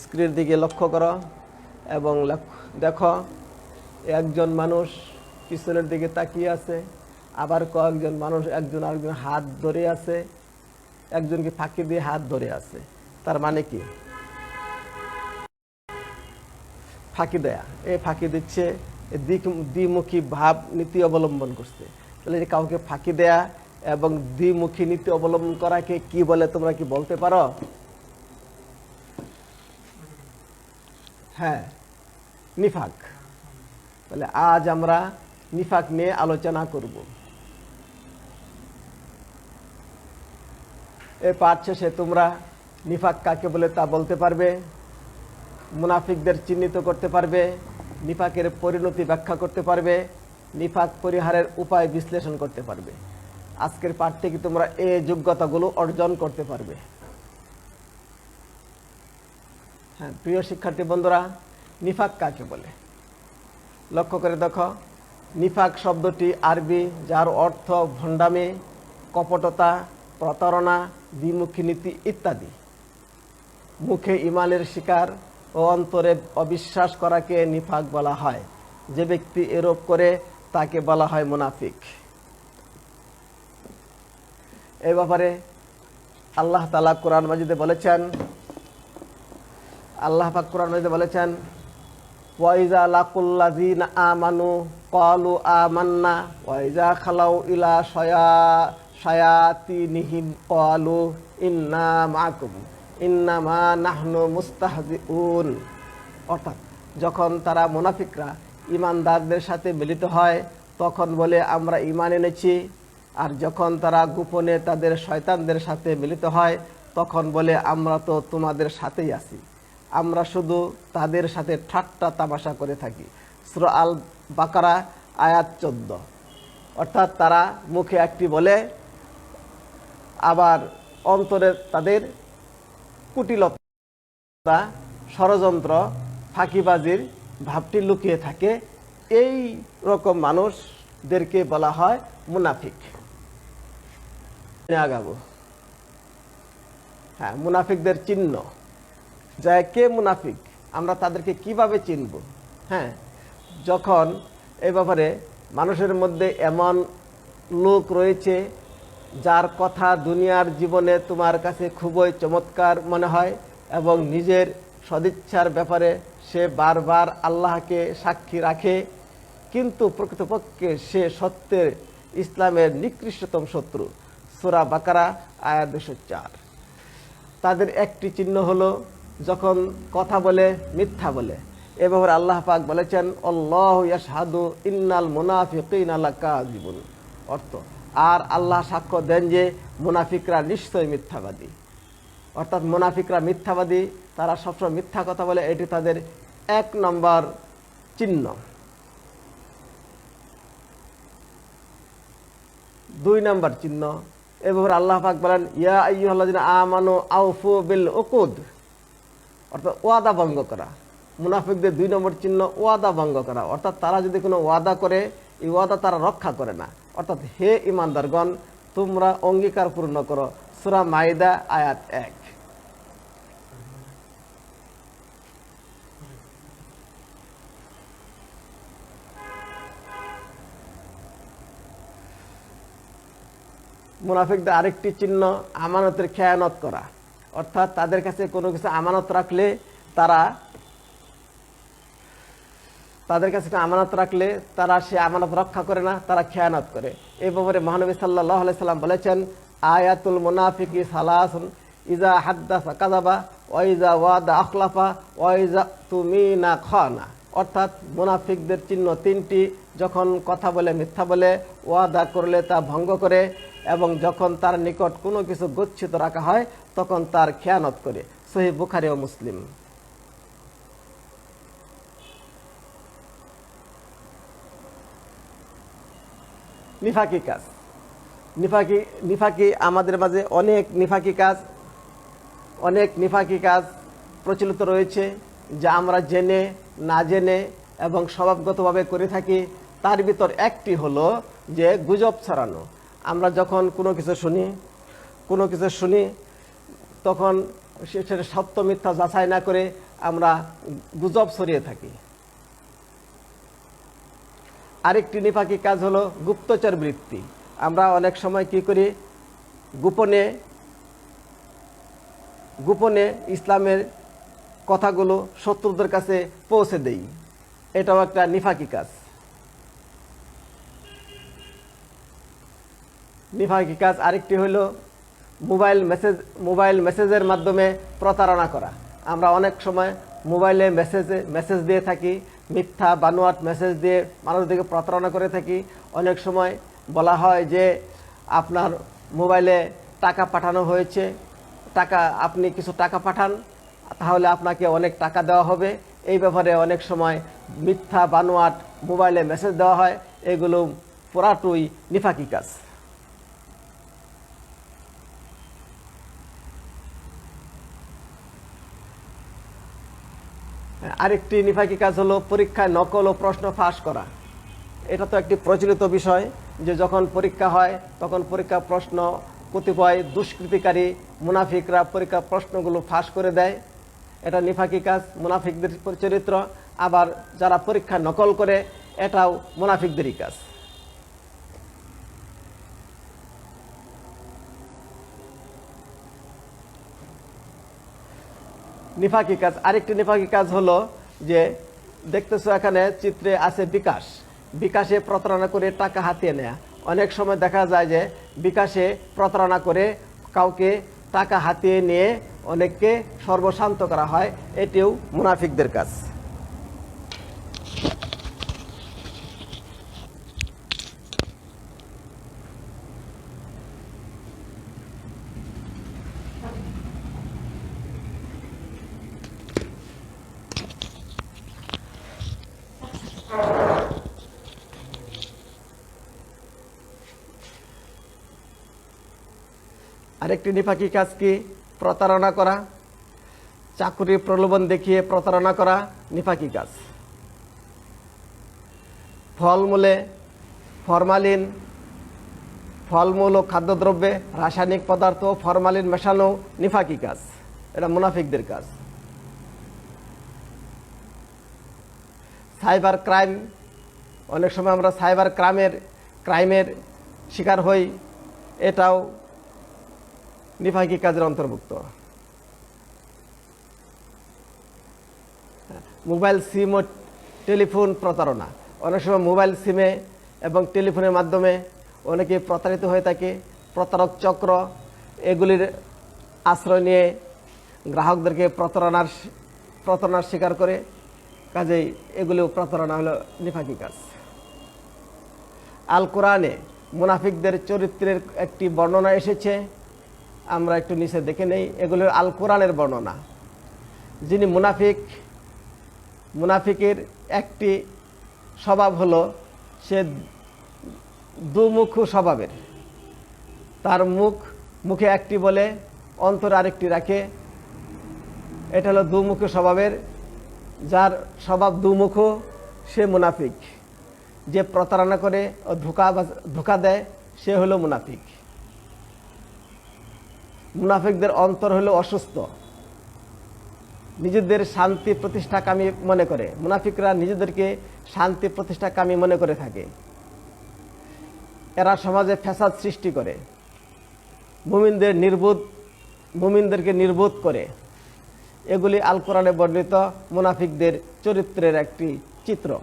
স্ক্রিনের দিকে লক্ষ্য করো এবং দেখো, একজন মানুষ পিছনের দিকে তাকিয়ে আছে, আবার কয়েকজন মানুষ একজন আরেকজন হাত ধরে আছে, একজনকে ফাঁকি দিয়ে হাত ধরে আছে। তার মানে কি? ফাঁকি দেয়া। এ ফাঁকি দিচ্ছে দিক, দ্বিমুখী ভাব নীতি অবলম্বন করছে। তাহলে কাউকে ফাঁকি দেয়া এবং দ্বিমুখী নীতি অবলম্বন করাকে কি বলে তোমরা কি বলতে পারো? হ্যাঁ নিফাক। তাহলে আজ আমরা নিফাক নিয়ে আলোচনা করব। এ পাঠ শেষে তোমরা নিফাক কাকে বলে তা বলতে পারবে, মুনাফিকদের চিহ্নিত করতে পারবে, নিফাকের পরিণতি ব্যাখ্যা করতে পারবে, নিফাক পরিহারের উপায় বিশ্লেষণ করতে পারবে। আজকের পাঠ থেকে তোমরা এই যোগ্যতাগুলো অর্জন করতে পারবে। হ্যাঁ প্রিয় শিক্ষার্থী বন্ধুরা, নিফাক কাকে বলে? লক্ষ্য করে দেখো, নিফাক শব্দটি আরবি, যার অর্থ ভণ্ডামি, কপটতা, প্রতারণা, দ্বিমুখী নীতি ইত্যাদি। মুখে ইমানের শিকার ও অন্তরে অবিশ্বাস করাকে নিফাক বলা হয়। যে ব্যক্তি এরূপ করে, তাকে বলা হয় মুনাফিক। এই ব্যাপারে আল্লাহ তালা কোরআন মাজিদে বলেছেন আল্লাহ পাক কোরআন মাজিদে বলেছেন ওয়াইজা লাকুল্লাযিনা আমানু ক্বালু আমান্না ওয়াইজা খালাউ ইলা শায়া, শায়াতিনিহিম ক্বালু ইন্না মাআকুম ইন্নামা নাহনু মুস্তাহজিউন। অর্থাৎ যখন তারা মুনাফিকরা ইমানদারদের সাথে মিলিত হয়, তখন বলে, আমরা ইমান এনেছি। আর যখন তারা গোপনে তাদের শয়তানদের সাথে মিলিত হয়, তখন বলে, আমরা তো তোমাদের সাথেই আছি। আমরা শুধু তাদের সাথে ঠাট্টা তামাশা করে থাকি। সুরা আল বাকারা আয়াত চোদ্দ। অর্থাৎ তারা মুখে একটি বলে, আবার অন্তরে তাদের কুটিলতা, ষড়যন্ত্র, ফাঁকিবাজির ভাবটি লুকিয়ে থাকে। এই রকম মানুষদেরকে বলা হয় মুনাফিক। আগাবো। হ্যাঁ মুনাফিকদের চিহ্ন। যা কে মুনাফিক? আমরা তাদেরকে কীভাবে চিনব? হ্যাঁ যখন এ ব্যাপারে মানুষের মধ্যে এমন লোক রয়েছে, যার কথা দুনিয়ার জীবনে তোমার কাছে খুবই চমৎকার মনে হয় এবং নিজের সদিচ্ছার ব্যাপারে সে বারবার আল্লাহকে সাক্ষী রাখে, কিন্তু প্রকৃতপক্ষে সে সত্যের ইসলামের নিকৃষ্টতম শত্রু। সুরা বাকারা আয়া দুশো চার। তাদের একটি চিহ্ন হলো যখন কথা বলে, মিথ্যা বলে। এ ব্যাপারে আল্লাহ পাক বলেছেন অল্লাহ ইয়াশহাদু ইন্নাল মুনাফিকিন আলা অর্থ, আর আল্লাহ সাক্ষ্য দেন যে, মুনাফিকরা নিশ্চয় মিথ্যাবাদী। অর্থাৎ মুনাফিকরা মিথ্যাবাদী, তারা সবসময় মিথ্যা কথা বলে, এটি তাদের এক নম্বর চিহ্ন। দুই নম্বর চিহ্ন এ ব্যাপারে আল্লাহ পাক বলেন, ইয়া আইয়ুহাল্লাযিনা আমানু আউফু বিল উকুদ। অর্থাৎ ওয়াদা ভঙ্গ করা। মুনাফিকদের দুই নম্বর চিহ্ন ওয়াদা ভঙ্গ করা। অর্থাৎ তারা যদি কোনো ওয়াদা করে, এই ওয়াদা তারা রক্ষা করে না। অর্থাৎ হে ইমানদারগণ, তোমরা অঙ্গীকার পূর্ণ করো। সুরা মাইদা, আয়াত এক। মুনাফিকদের আরেকটি চিহ্ন, আমানতের খেয়ানত করা। অর্থাৎ তাদের কাছে কোনো কিছু আমানত রাখলে তারা, তাদের কাছে আমানত রাখলে তারা সে আমানত রক্ষা করে না, তারা খেয়ানত করে। এই ব্যাপারে মহানবী সাল্লাহ সাল্লাম বলেছেন, আয়াতুল মুনাফিকি সালাসুন ইজা হাদ্দা কাজাবা ওয়াইজা ওয়াদা আখলাফা ওয়াইজা তুমিনা খানা। অর্থাৎ মুনাফিকদের চিহ্ন তিনটি, যখন কথা বলে, মিথ্যা বলে ওয়াদা করলে তা ভঙ্গ করে এবং যখন তার নিকট কোনো কিছু গচ্ছিত রাখা হয়, তখন তার খেয়ানত করে। সহি বুখারি ও মুসলিম। নিফাকি কাজ। নিফাকি নিফাকি আমাদের মাঝে অনেক নিফাকি কাজ, অনেক নিফাকি কাজ প্রচলিত রয়েছে, যা আমরা জেনে, না জেনে এবং স্বভাবগতভাবে করে থাকি। তার ভিতর একটি হলো যে গুজব ছড়ানো। আমরা যখন কোনো কিছু শুনি, কোনো কিছু শুনি, তখন সেটা সত্য মিথ্যা যাচাই না করে আমরা গুজব ছড়িয়ে থাকি। আরেকটি নিফাকি কাজ হলো গুপ্তচর বৃত্তি। আমরা অনেক সময় কি করি? গোপনে গোপনে ইসলামের কথাগুলো শত্রুদের কাছে পৌঁছে দেই। এটাও একটা নিফাকি কাজ। নিফাকি কাজ আরেকটি হলো মোবাইল মেসেজ, মোবাইল মেসেজের মাধ্যমে প্রতারণা করা। আমরা অনেক সময় মোবাইলে মেসেজে, মেসেজ দিয়ে থাকি, মিথ্যা, বানোয়াট মেসেজ দিয়ে মানুষদেরকে প্রতারণা করে থাকি। অনেক সময় বলা হয় যে আপনার মোবাইলে টাকা পাঠানো হয়েছে, টাকা, আপনি কিছু টাকা পাঠান, তাহলে আপনাকে অনেক টাকা দেওয়া হবে। এই ব্যাপারে অনেক সময় মিথ্যা, বানোয়াট মোবাইলে মেসেজ দেওয়া হয়। এগুলো পুরাটুই নিফাকি কাজ। আরেকটি নিফাকি কাজ হলো পরীক্ষায় নকল ও প্রশ্ন ফাঁস করা। এটা তো একটি প্রচলিত বিষয় যে যখন পরীক্ষা হয়, তখন পরীক্ষা প্রশ্ন কতিপয় দুষ্কৃতিকারী মুনাফিকরা পরীক্ষা প্রশ্নগুলো ফাঁস করে দেয়। এটা নিফাকি কাজ, মুনাফিকদের চরিত্র। আবার যারা পরীক্ষা নকল করে, এটাও মুনাফিকদেরই কাজ। নিফাকি কাজ, আরেকটি নিফাকি কাজ হলো যে দেখতেছো এখানে চিত্রে আছে বিকাশ। বিকাশে প্রতারণা করে টাকা হাতিয়ে নেয়া। অনেক সময় দেখা যায় যে বিকাশে প্রতারণা করে কাউকে টাকা হাতিয়ে নিয়ে অনেককে সর্বশান্ত করা হয়। এটিও মুনাফিকদের কাজ। আরেকটি নিফাকি কাজ কি? প্রতারণা করা। চাকুরি প্রলোভন দেখিয়ে প্রতারণা করা নিফাকি কাজ। ফলমূলে ফরমালিন, ফলমূল ও খাদ্যদ্রব্যে রাসায়নিক পদার্থ ফরমালিন মেশানো নিফাকি কাজ। এটা মুনাফিকদের কাজ। Cyber crime. অনেক সময় আমরা সাইবার ক্রাইমের ক্রাইমের শিকার হই। এটাও নিফাকি কাজের অন্তর্ভুক্ত। মোবাইল সিম ও টেলিফোন প্রতারণা। অনেক সময় মোবাইল সিমে এবং টেলিফোনের মাধ্যমে অনেকে প্রতারিত হয়ে থাকে। প্রতারক চক্র, এগুলির আশ্রয় নিয়ে গ্রাহকদেরকে প্রতারণার প্রতারণার শিকার করে। কাজেই এগুলো প্রতারণা হলো নিফাকি কাজ। আল কোরআনে মুনাফিকদের চরিত্রের একটি বর্ণনা এসেছে। আমরা একটু নিচে দেখে নেই এগুলো আল কোরআনের বর্ণনা। যিনি মুনাফিক, মুনাফিকের একটি স্বভাব হলো, সে দুমুখ স্বভাবের। তার মুখ, মুখে একটি বলে, অন্তর আরেকটি রাখে। এটা হলো দুমুখ স্বভাবের। যার স্বভাব দুমুখ, সে মুনাফিক। যে প্রতারণা করে ও ধোকা ধোকা দেয়, সে হলো মুনাফিক। মুনাফিকদের অন্তর হলো অসুস্থ। নিজেদের শান্তি প্রতিষ্ঠাকামী মনে করে। মুনাফিকরা নিজেদেরকে শান্তি প্রতিষ্ঠাকামী মনে করে থাকে। এরা সমাজে ফ্যাসাদ সৃষ্টি করে। মুমিনদের নির্বোধ মুমিনদেরকে নির্বোধ করে। এগুলি আল কোরআনে বর্ণিত মুনাফিকদের চরিত্রের একটি চিত্র।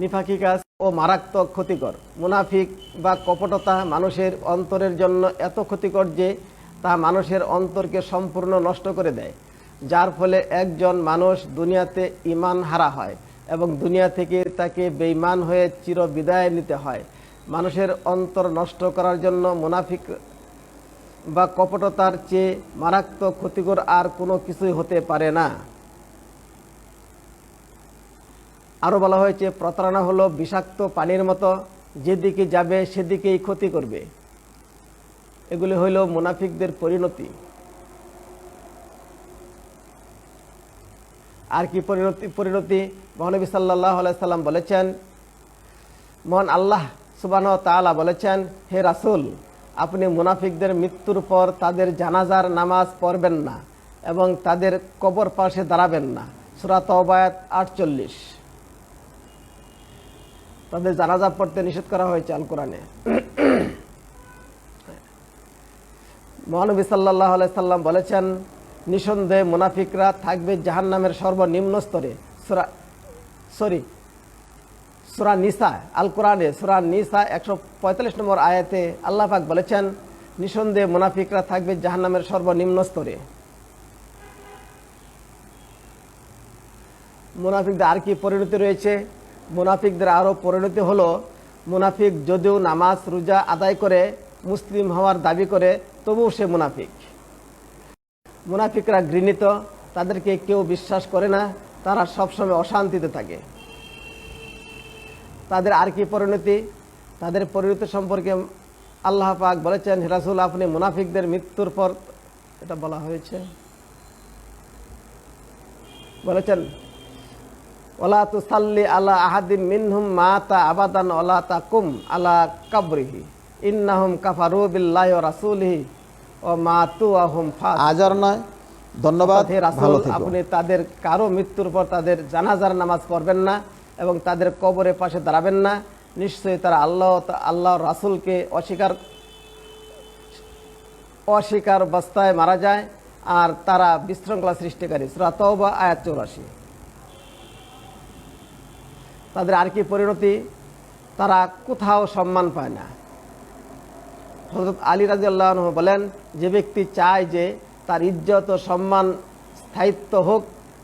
নিফাকি কাজ ও মারাত্মক ক্ষতিকর। মুনাফিক বা কপটতা মানুষের অন্তরের জন্য এত ক্ষতিকর যে তা মানুষের অন্তরকে সম্পূর্ণ নষ্ট করে দেয়, যার ফলে একজন মানুষ দুনিয়াতে ইমান হারা হয় এবং দুনিয়া থেকে তাকে বেইমান হয়ে চির বিদায় নিতে হয়। মানুষের অন্তর নষ্ট করার জন্য মুনাফিক বা কপটতার চেয়ে মারাত্মক ক্ষতিকর আর কোনো কিছুই হতে পারে না। আরও বলা হয়েছে, প্রতারণা হলো বিষাক্ত পানির মতো, যেদিকে যাবে সেদিকেই ক্ষতি করবে। এগুলি হইল মুনাফিকদের পরিণতি। আর কি পরিণতি পরিণতি? মহানবী সাল্লাহ সাল্লাম বলেছেন, মহান আল্লাহ সুবান তাআলা বলেছেন, হে রাসূল, আপনি মুনাফিকদের মৃত্যুর পর তাদের জানাজার নামাজ পড়বেন না এবং তাদের কবর পাশে দাঁড়াবেন না। সুরাত আটচল্লিশ। তাদের জানাজা পড়তে নিষেধ করা হয়েছে আল কোরআনে মহানবী সাল্লাহ সাল্লাম বলেছেন, নিঃসন্দেহে মুনাফিকরা থাকবে জাহান্নামের সর্বনিম্ন স্তরে। সুরা, সরি, সুরা নিসা আল কোরআনে সুরা নিসা একশো পঁয়তাল্লিশ নম্বর আয়াতে আল্লাহ পাক বলেছেন, নিঃসন্দেহে মুনাফিকরা থাকবে জাহান্নামের সর্বনিম্ন স্তরে। মুনাফিকদের আর কি পরিণতি রয়েছে? মুনাফিকদের আরও পরিণতি হলো। মুনাফিক যদিও নামাজ, রোজা আদায় করে, মুসলিম হওয়ার দাবি করে, তবুও সে মুনাফিক। মুনাফিকরা ঘৃণিত, তাদেরকে কেউ বিশ্বাস করে না, তারা সবসময় অশান্তিতে থাকে। তাদের আর কি পরিণতি? তাদের পরিণতি সম্পর্কে আল্লাহ পাক বলেছেন হিরাসুল আপনি মুনাফিকদের মৃত্যুর পর, এটা বলা হয়েছে। বলেছেন ওলা তুসাল্লি আলা আহাদিম মিনহুম মাতা আবাদান ওলা তাকুম আলা কাবরিহি। ইন্নাহুম কাফারু বিল্লাহি ওয়া রাসূলিহি ও মাতু আহুম নয় ধন্যবাদ রাসূল, আপনি তাদের কারও মৃত্যুর পর তাদের জানাজার নামাজ পড়বেন না এবং তাদের কবরের পাশে দাঁড়াবেন না। নিশ্চয়ই তারা আল্লাহ আল্লাহ রাসুলকে অস্বীকার অস্বীকার অবস্থায় মারা যায়। আর তারা বিশৃঙ্খলা সৃষ্টিকারী। সূরা তওবা আয়াত চৌরাশি। তাদের আর কি পরিণতি? তারা কোথাও সম্মান পায় না। হজরত আলী রাজি আল্লাহ বলেন, যে ব্যক্তি চায় যে তার ইজ্জত ও সম্মান স্থায়িত্ব হোক,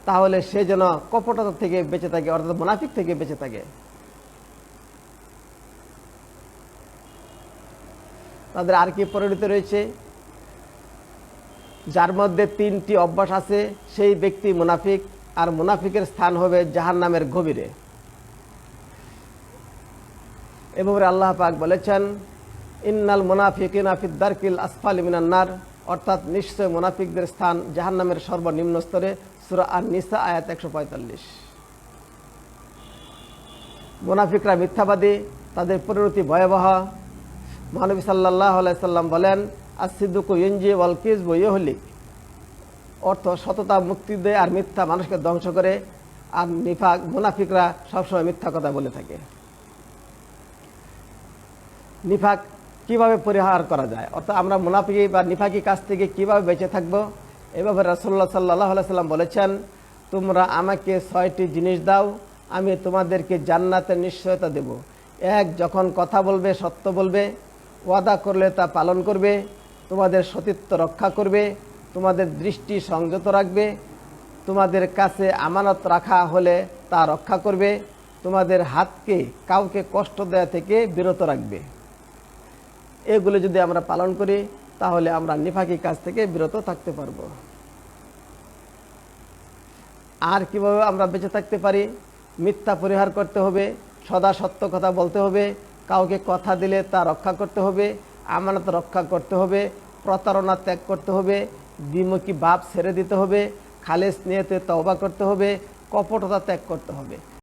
তাহলে সে যেন কপটতা থেকে বেঁচে থাকে, অর্থাৎ মুনাফিক থেকে বেঁচে থাকে। তাদের আর কি পরিণতি রয়েছে? যার মধ্যে তিনটি অভ্যাস আছে, সেই ব্যক্তি মুনাফিক, আর মুনাফিকের স্থান হবে জাহান নামের গভীরে। এভাবে আল্লাহ পাক বলেছেন, ইন্নাল মুনাফিকিনা ফিদ্দারকিল আসফাল মিনান্নার অর্থাৎ নিশ্চয় মুনাফিকদের স্থান জাহান্নামের সর্বনিম্ন স্তরে, সুরা আর নিসা আয়াত একশো পঁয়তাল্লিশ। মুনাফিকরা মিথ্যাবাদী, তাদের পরিণতি ভয়াবহ। মহানবী সাল্লাহ সাল্লাম বলেন আর আসিদ্দুকু ইঞ্জি ওয়াল কিজবু ইহলিক অর্থ সততা, মুক্তি দেয় আর মিথ্যা মানুষকে ধ্বংস করে। আর নিফাক মুনাফিকরা সবসময় মিথ্যা কথা বলে থাকে। নিফাক কীভাবে পরিহার করা যায়? অর্থাৎ আমরা মুনাফিকি বা নিফাকি কাছ থেকে কীভাবে বেঁচে থাকব? এভাবে রাসুল্লাহ সাল্লাহ সাল্লাম বলেছেন, তোমরা আমাকে ছয়টি জিনিস দাও, আমি তোমাদেরকে জান্নাতের নিশ্চয়তা দেব। এক, যখন কথা বলবে, সত্য বলবে, ওয়াদা করলে তা পালন করবে, তোমাদের সতীত্ব রক্ষা করবে, তোমাদের দৃষ্টি সংযত রাখবে, তোমাদের কাছে আমানত রাখা হলে তা রক্ষা করবে, তোমাদের হাতকে কাউকে কষ্ট দেওয়া থেকে বিরত রাখবে। এগুলো যদি আমরা পালন করি, তাহলে আমরা নিফাকি কাজ থেকে বিরত থাকতে পারব। আর কীভাবে আমরা বেঁচে থাকতে পারি? মিথ্যা পরিহার করতে হবে, সদা সত্য কথা বলতে হবে, কাউকে কথা দিলে তা রক্ষা করতে হবে, আমানত রক্ষা করতে হবে, প্রতারণা ত্যাগ করতে হবে, দ্বিমুখী ভাব ছেড়ে দিতে হবে, খালেস নিয়েতে তওবা করতে হবে, কপটতা ত্যাগ করতে হবে।